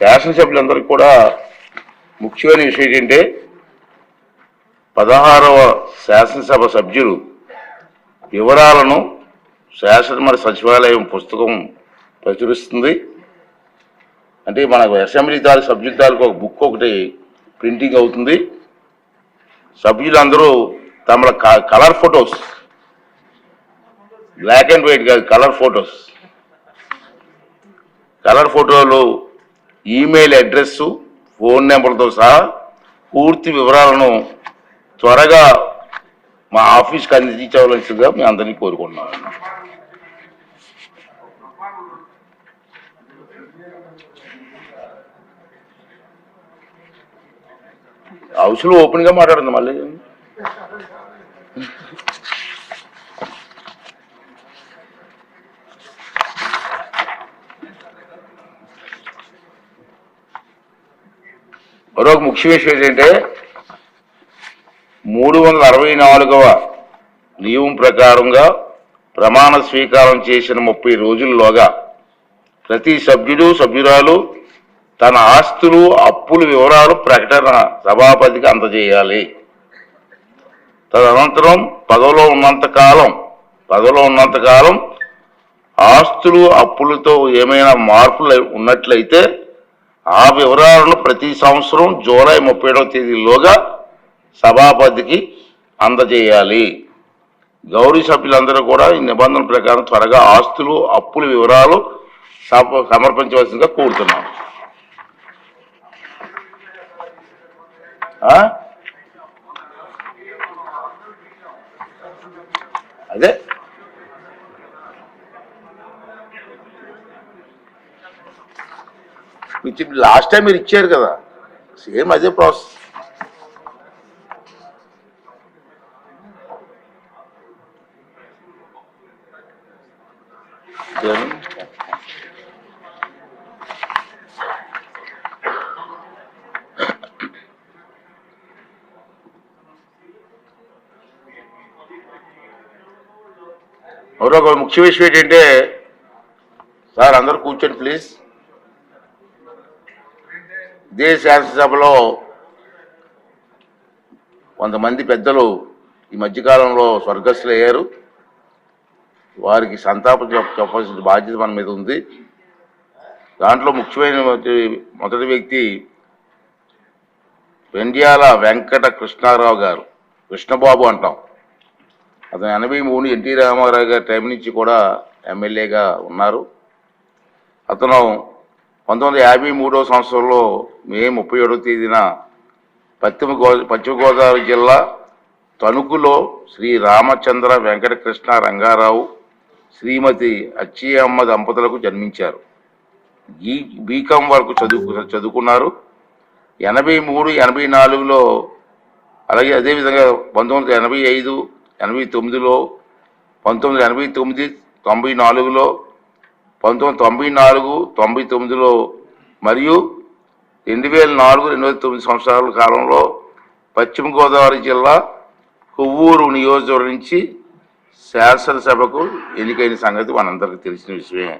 శాసనసభ్యులందరికీ కూడా ముఖ్యమైన విషయం ఏంటంటే పదహారవ శాసనసభ సభ్యులు వివరాలను శాసనమండలి సచివాలయం పుస్తకం ప్రచురిస్తుంది. అంటే మనకు అసెంబ్లీ తాలూకు సభ్యుల తాలూకు ఒక బుక్ ఒకటి ప్రింటింగ్ అవుతుంది. సభ్యులందరూ తమ క- colour photos. Black and white కాదు కలర్ ఫొటోస్. కలర్ ఫోటోలు ఈమెయిల్ అడ్రస్ ఫోన్ నెంబర్తో సహా పూర్తి వివరాలను త్వరగా మా ఆఫీస్కి అందించవలసిందిగా మీ అందరినీ కోరుకుంటున్నాను. హౌస్లో ఓపెన్గా మాట్లాడుతుంది మళ్ళీ. మరొక ముఖ్య విషయం ఏంటంటే మూడు వందల అరవై నాలుగవ నియమం ప్రకారంగా ప్రమాణ స్వీకారం చేసిన ముప్పై రోజుల్లోగా ప్రతి సభ్యుడు సభ్యురాలు తన ఆస్తులు అప్పుల వివరాలు ప్రకటన సభాపతికి అందజేయాలి. తదనంతరం పదవిలో ఉన్నంత కాలం పదవిలో ఉన్నంతకాలం ఆస్తులు అప్పులతో ఏమైనా మార్పులు ఉన్నట్లయితే ఆ వివరాలను ప్రతి సంవత్సరం జూలై ముప్పై ఏడవ తేదీలోగా సభాపతికి అందజేయాలి. గౌరీ సభ్యులందరూ కూడా ఈ నిబంధనల ప్రకారం త్వరగా ఆస్తులు అప్పుల వివరాలు సమర్పించవలసిందిగా కోరుతున్నాం అదే. ఇచ్చి లాస్ట్ టైం మీరు ఇచ్చారు కదా. సేమ్ అదే ప్రాసెస్ మరొక ముఖ్య విషయం ఏంటంటే సార్ అందరు కూర్చోండి ప్లీజ్. ఇదే శాసనసభలో కొంతమంది పెద్దలు ఈ మధ్యకాలంలో స్వర్గస్థులు అయ్యారు. వారికి సంతాపం చెప్పాల్సిన బాధ్యత మన మీద ఉంది. దాంట్లో ముఖ్యమైన మొదటి- వ్యక్తి వెండ్యాల వెంకట కృష్ణారావు గారు. కృష్ణబాబు అంటాం. అతను ఎనభై మూడు ఎన్టీ రామారావు గారి టైం నుంచి కూడా ఎమ్మెల్యేగా ఉన్నారు. అతను పంతొమ్మిది వందల యాభై మూడో సంవత్సరంలో మే ముప్పై ఏడవ తేదీన పశ్చిమ గో పశ్చిమ గోదావరి జిల్లా తణుకులో శ్రీ రామచంద్ర వెంకటకృష్ణ రంగారావు శ్రీమతి అచ్చియమ్మ దంపతులకు జన్మించారు. ఈ బీకాం వరకు చదువు చదువుకున్నారు. ఎనభై మూడు ఎనభై నాలుగులో అలాగే అదేవిధంగా పంతొమ్మిది వందల ఎనభై ఐదు ఎనభై తొమ్మిదిలో పంతొమ్మిది వందల ఎనభై తొమ్మిది తొంభై నాలుగులో పంతొమ్మిది తొంభై నాలుగు తొంభై తొమ్మిదిలో మరియు రెండు వేల నాలుగు రెండు వేల తొమ్మిది సంవత్సరాల కాలంలో పశ్చిమ గోదావరి జిల్లా కొవ్వూరు నియోజకవర్గం నుంచి శాసనసభకు ఎన్నికైన సంగతి మనందరికీ తెలిసిన విషయమే.